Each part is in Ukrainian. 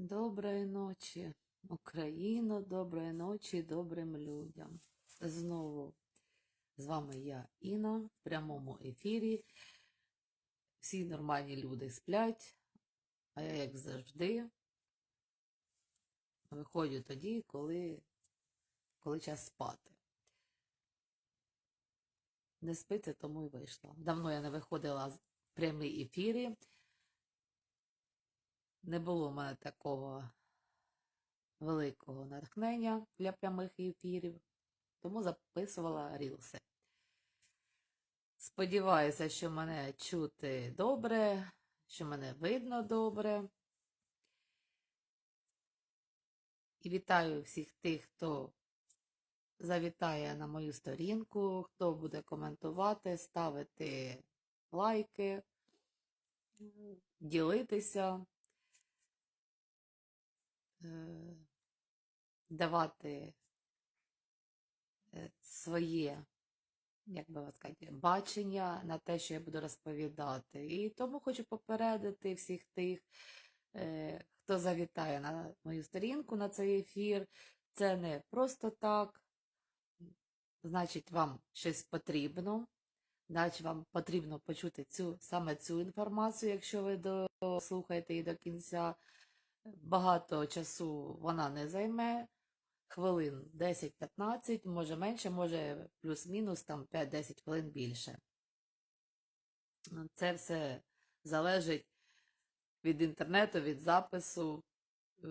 Доброї ночі, Україно, доброї ночі добрим людям. Знову з вами я, Інна, в прямому ефірі. Всі нормальні люди сплять, а я, як завжди, виходжу тоді, коли, коли час спати. Не спиться, тому і вийшла. Давно я не виходила в прямі ефіри. Не було в мене такого великого натхнення для прямих ефірів, тому записувала рілси. Сподіваюся, що мене чути добре, що мене видно добре. І вітаю всіх тих, хто завітає на мою сторінку, хто буде коментувати, ставити лайки, ділитися. Е, давати е, своє, як би сказати, бачення на те, що я буду розповідати. І тому хочу попередити всіх тих, е, хто завітає на мою сторінку на цей ефір. Це не просто так, значить, вам щось потрібно. Значить, вам потрібно почути цю саме цю інформацію, якщо ви дослухаєте її до кінця. Багато часу вона не займе, хвилин 10-15, може менше, може плюс-мінус там 5-10 хвилин більше. Це все залежить від інтернету, від запису е,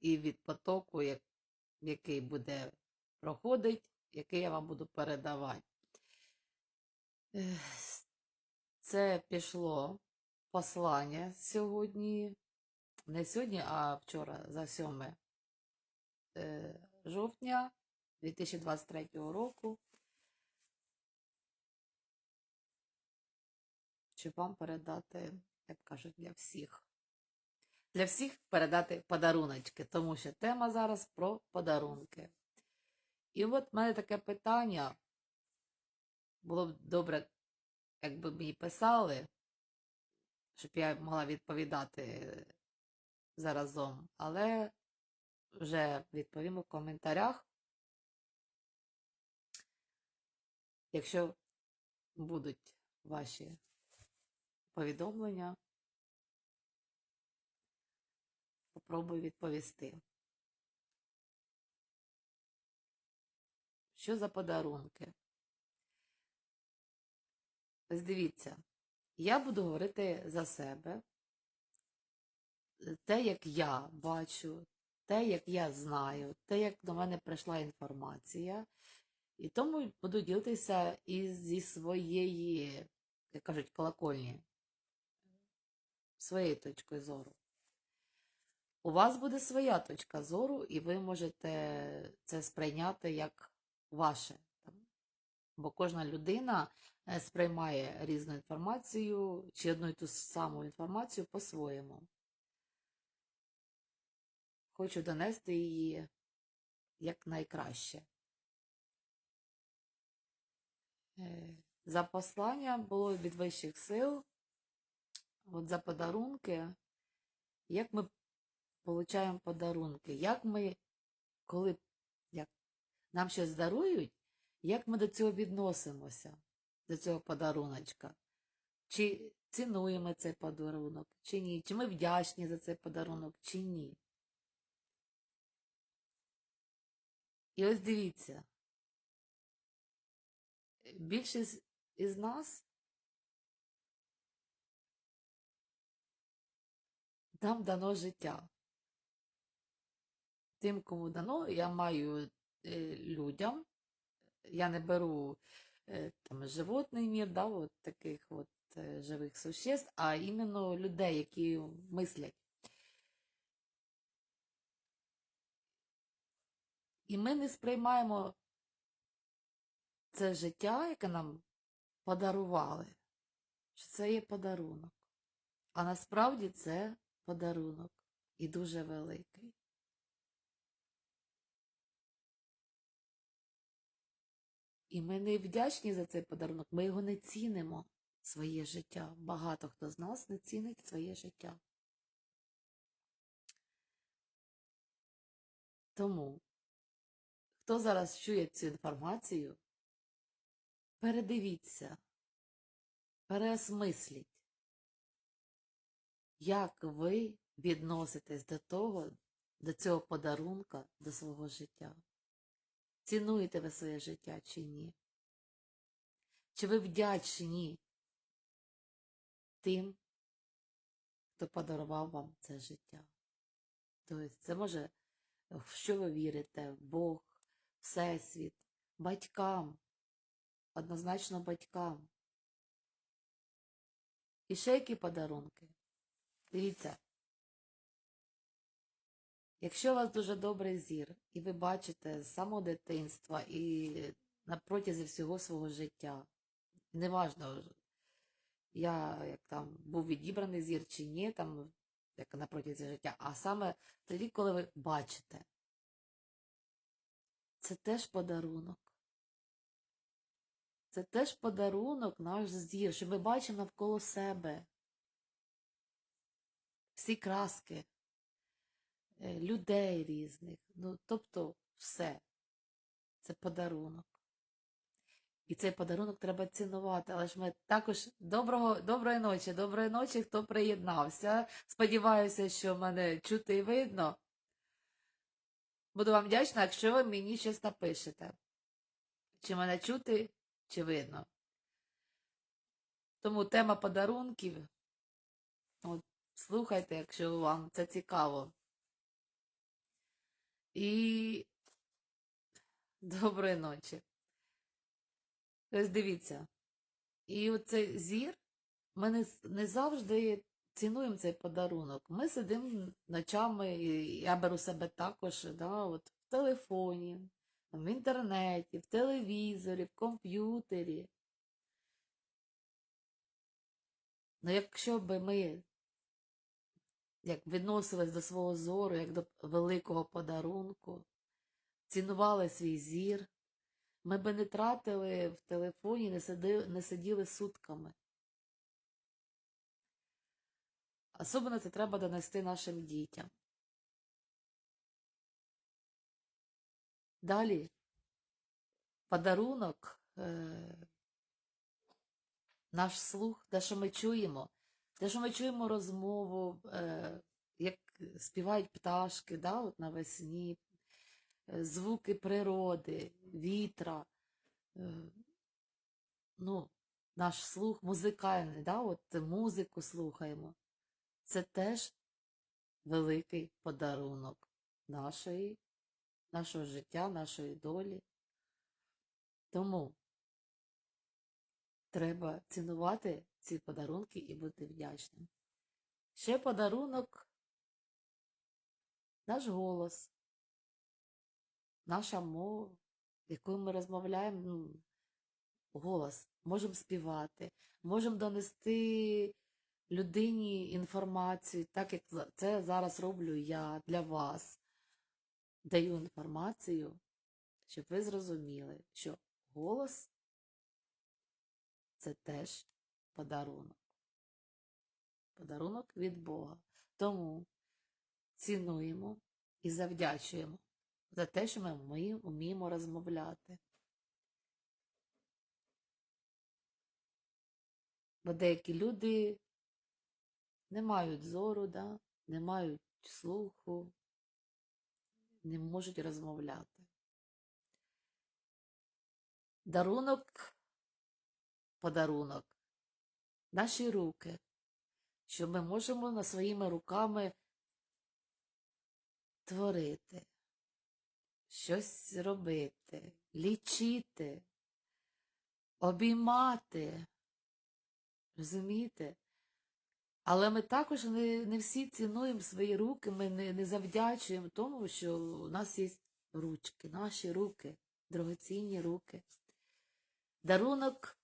і від потоку, який буде проходить, який я вам буду передавати. Це пішло послання сьогодні не сьогодні, а вчора за 7 е, жовтня 2023 року, щоб вам передати, як кажуть, для всіх. Для всіх передати подаруночки, тому що тема зараз про подарунки. І от в мене таке питання. Було б добре, якби мені писали, щоб я могла відповідати заразом, але вже відповім у коментарях. Якщо будуть ваші повідомлення, попробую відповісти. Що за подарунки? Ось дивіться, я буду говорити за себе те, як я бачу, те, як я знаю, те, як до мене прийшла інформація. І тому буду ділитися і зі своєї, як кажуть, колокольні, своєю точкою зору. У вас буде своя точка зору, і ви можете це сприйняти як ваше. Бо кожна людина е, сприймає різну інформацію чи одну і ту саму інформацію по-своєму хочу донести її як найкраще. Е, За послання було від вищих сил, от за подарунки, як ми отримуємо подарунки, як ми, коли як нам щось дарують, як ми до цього відносимося, до цього подаруночка. Чи цінуємо цей подарунок, чи ні, чи ми вдячні за цей подарунок, чи ні. І ось дивіться, більшість із нас нам дано життя. Тим, кому дано, я маю е, людям, я не беру е, там животний мір, да, от таких от е, живих существ, а іменно людей, які мислять. І ми не сприймаємо це життя, яке нам подарували, що це є подарунок. А насправді це подарунок і дуже великий. І ми не вдячні за цей подарунок, ми його не цінимо, своє життя. Багато хто з нас не цінить своє життя. Тому, хто зараз чує цю інформацію, передивіться, переосмисліть, як ви відноситесь до того, до цього подарунка, до свого життя. Цінуєте ви своє життя чи ні? Чи ви вдячні тим, хто подарував вам це життя? Тобто це може, в що ви вірите, в Бог, Всесвіт, батькам, однозначно батькам. І ще які подарунки. Дивіться, якщо у вас дуже добрий зір, і ви бачите з самого дитинства і протязі всього свого життя, неважно, я як там був відібраний зір чи ні, там як протязі життя, а саме тоді, коли ви бачите, це теж подарунок. Це теж подарунок наш зір, що ми бачимо навколо себе всі краски, е, людей різних, ну, тобто все. Це подарунок. І цей подарунок треба цінувати. Але ж ми також доброго, доброї ночі, доброї ночі, хто приєднався. Сподіваюся, що мене чути і видно. Буду вам вдячна, якщо ви мені щось напишете. Чи мене чути, чи видно. Тому тема подарунків. От, слухайте, якщо вам це цікаво. І доброї ночі. Ось дивіться. І оцей зір, ми не, не завжди цінуємо цей подарунок. Ми сидимо ночами, я беру себе також, да, от в телефоні, в інтернеті, в телевізорі, в комп'ютері. Ну, якщо б ми як відносились до свого зору, як до великого подарунку, цінували свій зір, ми би не тратили в телефоні, не сиділи сутками. Особливо це треба донести нашим дітям. Далі подарунок, е, наш слух, те, що ми чуємо, те, що ми чуємо розмову, е, як співають пташки да, от навесні, е, звуки природи, вітра, ну, наш слух музикальний, да, от музику слухаємо. Це теж великий подарунок нашої, нашого життя, нашої долі. Тому треба цінувати ці подарунки і бути вдячним. Ще подарунок наш голос, наша мова, якою ми розмовляємо, ну, голос, можемо співати, можемо донести людині інформацію, так як це зараз роблю я для вас. Даю інформацію, щоб ви зрозуміли, що голос це теж подарунок. Подарунок від Бога. Тому цінуємо і завдячуємо за те, що ми вмі- вміємо розмовляти. Бо деякі люди не мають зору, да? не мають слуху, не можуть розмовляти. Дарунок, подарунок, наші руки, що ми можемо на своїми руками творити, щось робити, лічити, обіймати. Розумієте? Але ми також не, не всі цінуємо свої руки, ми не, не завдячуємо тому, що у нас є ручки, наші руки, дорогоцінні руки. Дарунок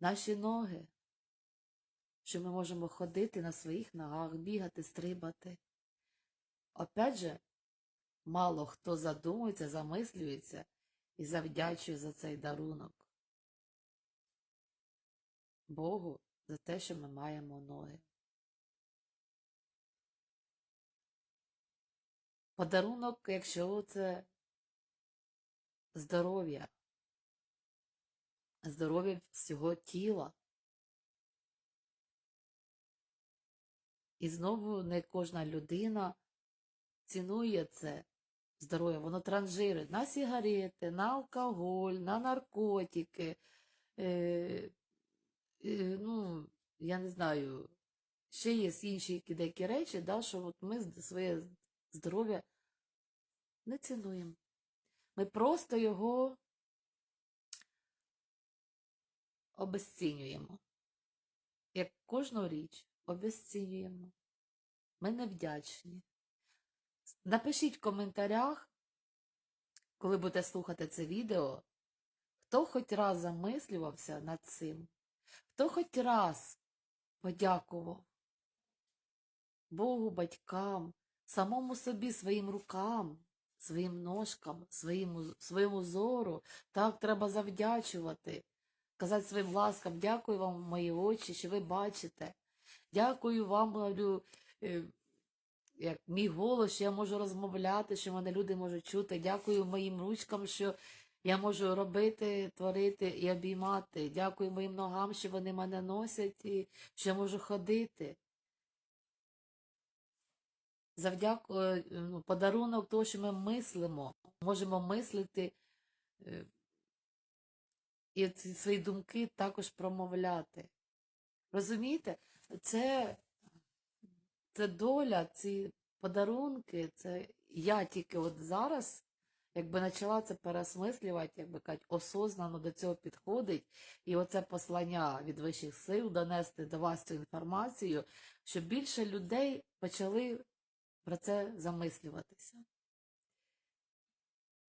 наші ноги, що ми можемо ходити на своїх ногах, бігати, стрибати. Опять же, мало хто задумується, замислюється і завдячує за цей дарунок. Богу за те, що ми маємо ноги. Подарунок, якщо це здоров'я, здоров'я всього тіла. І знову не кожна людина цінує це здоров'я, воно транжирує на сигарети, на алкоголь, на наркотики. Е, ну, я не знаю, ще є інші деякі речі, да, що от ми своє здоров'я не цінуємо. Ми просто його обесцінюємо. Як кожну річ обесцінюємо. Ми невдячні. Напишіть в коментарях, коли будете слухати це відео, хто хоч раз замислювався над цим, хто хоч раз подякував Богу, батькам, самому собі, своїм рукам, своїм ножкам, своєму, своєму зору. Так треба завдячувати. Казати своїм ласкам, дякую вам, мої очі, що ви бачите. Дякую вам, говорю, е, як мій голос, що я можу розмовляти, що мене люди можуть чути. Дякую моїм ручкам, що я можу робити, творити і обіймати. Дякую моїм ногам, що вони мене носять і що я можу ходити. Завдяку е, ну, подарунок того, що ми мислимо, можемо мислити е, і ці свої думки також промовляти. Розумієте, це, це доля, ці подарунки, це я тільки от зараз, якби почала це переосмислювати, якби кажуть, осознано до цього підходить, і оце послання від вищих сил донести до вас цю інформацію, щоб більше людей почали про це замислюватися.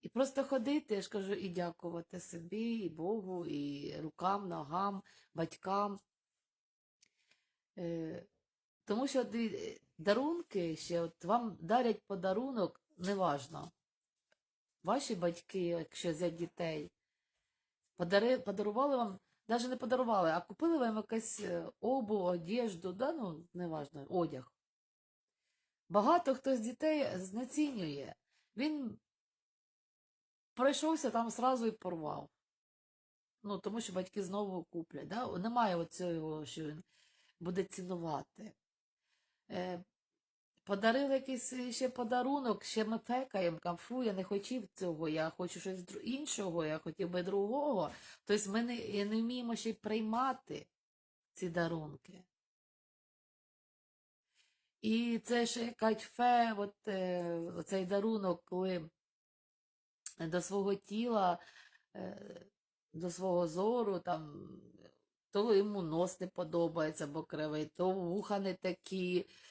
І просто ходити, я ж кажу, і дякувати собі, і Богу, і рукам, ногам, батькам. Е, Тому що дарунки ще, от вам дарять подарунок, неважно. Ваші батьки, якщо взяти дітей, подари, подарували вам, навіть не подарували, а купили вам якась е, обу, одежду, да, ну, неважно, одяг. Багато хто з дітей знецінює. Він пройшовся там сразу і порвав. Ну, тому що батьки знову куплять. Да? Немає оцього, що він буде цінувати. Е, подарили якийсь ще подарунок, ще ми фекаємо, камфу, я не хотів цього, я хочу щось іншого, я хотів би другого. Тобто ми не, і не вміємо ще й приймати ці дарунки. І це ще якась фе, от, е, оцей дарунок, коли до свого тіла, е, до свого зору, там, то йому нос не подобається, бо кривий, то вуха не такі, е,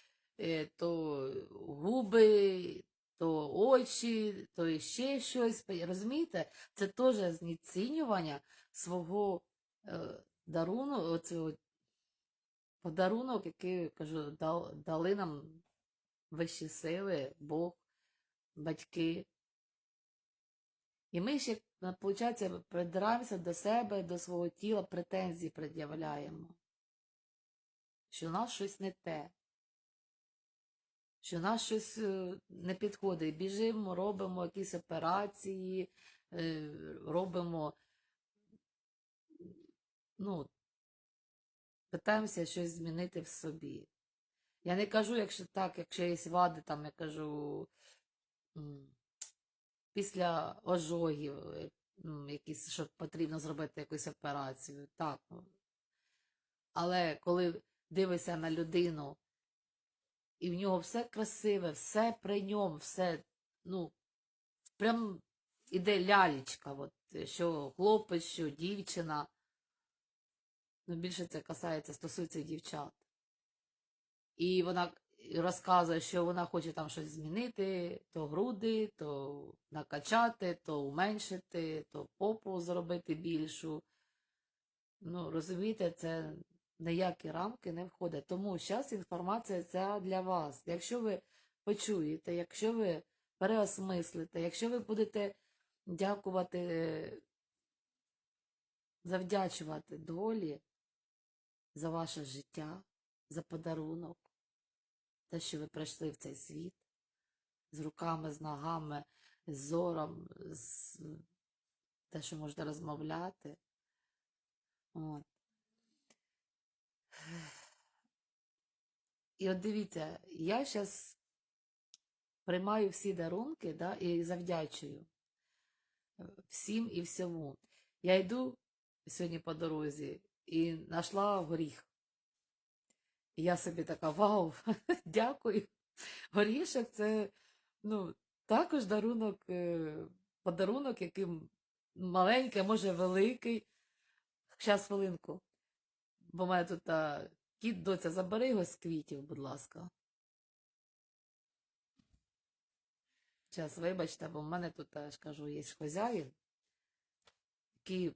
то губи, то очі, то ще щось. Розумієте? Це теж знецінювання свого е, даруну, оцього подарунок, який кажу, дали нам вищі сили, Бог, батьки. І ми ще, виходить, придираємося до себе, до свого тіла, претензії пред'являємо, що у нас щось не те, що нас щось е, не підходить. Біжимо, робимо якісь операції, е, робимо, ну, питаємося щось змінити в собі. Я не кажу, якщо так, якщо є вади, там я кажу після ожогів, е, якісь, що потрібно зробити якусь операцію. Так. Але коли дивишся на людину, і в нього все красиве, все при ньому, все, ну, прям іде лялечка, от, що хлопець, що дівчина. Ну, більше це касається, стосується дівчат. І вона розказує, що вона хоче там щось змінити, то груди, то накачати, то уменшити, то попу зробити більшу. Ну, розумієте, це ніякі рамки не входить. Тому зараз інформація ця для вас. Якщо ви почуєте, якщо ви переосмислите, якщо ви будете дякувати, е, завдячувати долі за ваше життя, за подарунок, те, що ви прийшли в цей світ, з руками, з ногами, з зором, з те, що можна розмовляти. От. І от дивіться, я зараз приймаю всі дарунки да, і завдячую е, всім і всьому. Я йду сьогодні по дорозі і знайшла горіх. І я собі така, вау, дякую. Горішок це ну, також дарунок, е, подарунок, який маленький, може великий. Щас хвилинку. Бо в мене тут а, кіт, доця, забери його з квітів, будь ласка. Зараз, вибачте, бо в мене тут, я ж кажу, є хазяїн, який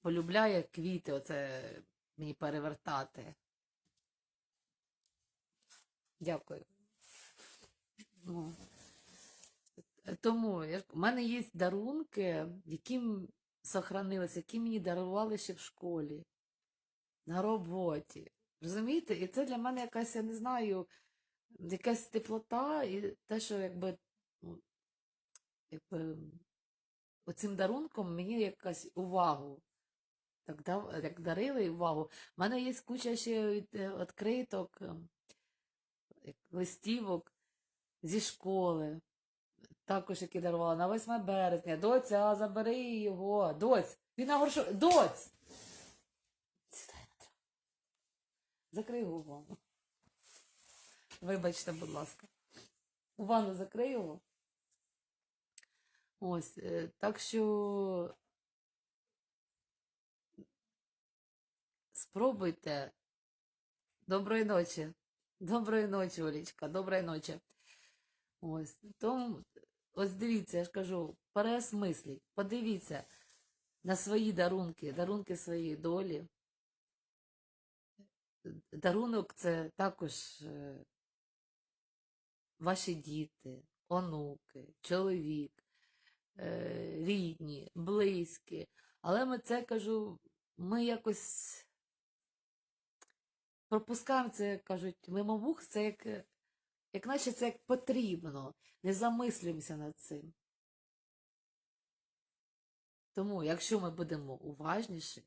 полюбляє квіти, оце мені перевертати. Дякую. Ну, тому ж- мене є дарунки, які сохранилися, які мені дарували ще в школі, на роботі. Розумієте? І це для мене якась, я не знаю, якась теплота, і те, що якби, ну, якби оцим дарунком мені якась увагу. Так, дав, як дарили увагу. У мене є куча ще е, відкриток, ем, листівок зі школи. Також які дарувала на 8 березня. Доця, забери його. Доць, він на горшу. Доць! Закрий його. Вибачте, будь ласка. Ванну закрий його. Ось, е, так що спробуйте. Доброї ночі. Доброї ночі, Олічка, доброї ночі. Ось. Тому, ось дивіться, я ж кажу, переосмисліть, подивіться на свої дарунки, дарунки своєї долі. Дарунок це також е, ваші діти, онуки, чоловік, е, рідні, близькі. Але ми це кажу, ми якось пропускаємо це, кажуть, мимо вух, це як, е, як наче це як потрібно. Не замислюємося над цим. Тому, якщо ми будемо уважніші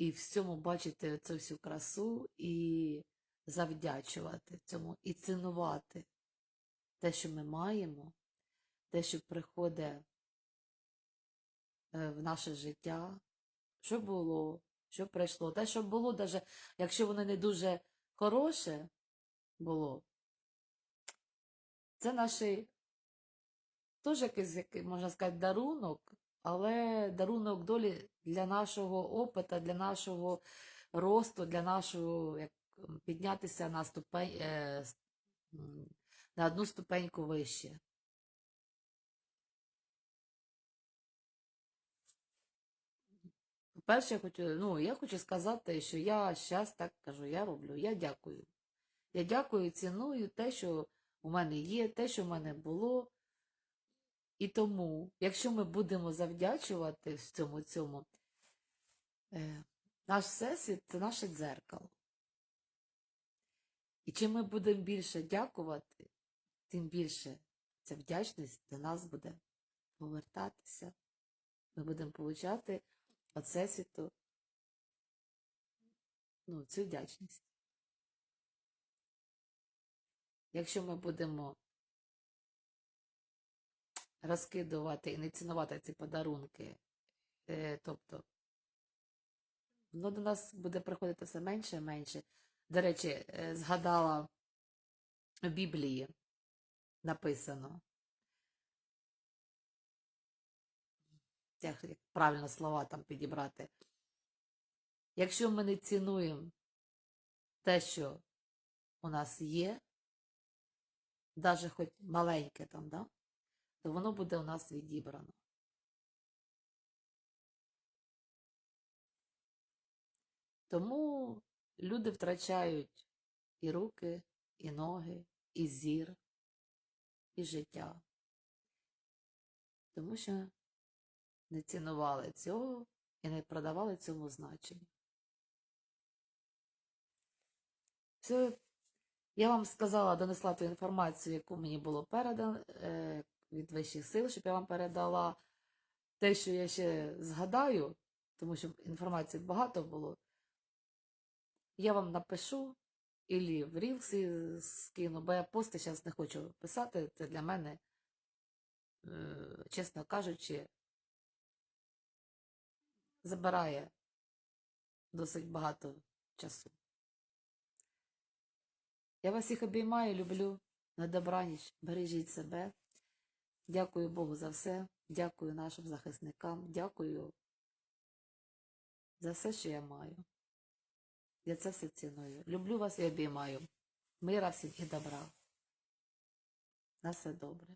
і в цьому бачити цю всю красу і завдячувати цьому, і цінувати те, що ми маємо, те, що приходить е, в наше життя, що було, що прийшло, те, що було, навіть якщо воно не дуже хороше було, це наш теж якийсь, який, можна сказати, дарунок, але дарунок долі для нашого опита, для нашого росту, для нашого як, піднятися на ступень, е, на одну ступеньку вище. По-перше, я хочу, ну, я хочу сказати, що я зараз так кажу, я роблю, я дякую. Я дякую, ціную те, що у мене є, те, що в мене було. І тому, якщо ми будемо завдячувати в цьому цьому, е, наш всесвіт це наше дзеркало. І чим ми будемо більше дякувати, тим більше ця вдячність до нас буде повертатися. Ми будемо получати від всесвіту ну, цю вдячність. Якщо ми будемо розкидувати і не цінувати ці подарунки, е, тобто воно до нас буде приходити все менше і менше. До речі, е, згадала в Біблії написано, як правильно слова там підібрати. Якщо ми не цінуємо те, що у нас є, навіть хоч маленьке там, да, то воно буде у нас відібрано. Тому люди втрачають і руки, і ноги, і зір, і життя. Тому що не цінували цього і не продавали цьому значення. Все, Я вам сказала, донесла ту інформацію, яку мені було передано е, від вищих сил, щоб я вам передала те, що я ще згадаю, тому що інформації багато було. Я вам напишу ілі в рілсі скину, бо я пости зараз не хочу писати. Це для мене, е, чесно кажучи, забирає досить багато часу. Я вас всіх обіймаю, люблю. На добраніч. Бережіть себе. Дякую Богу за все. Дякую нашим захисникам. Дякую за все, що я маю. Я це все ціную. Люблю вас і обіймаю. Мира всім і добра. На все добре.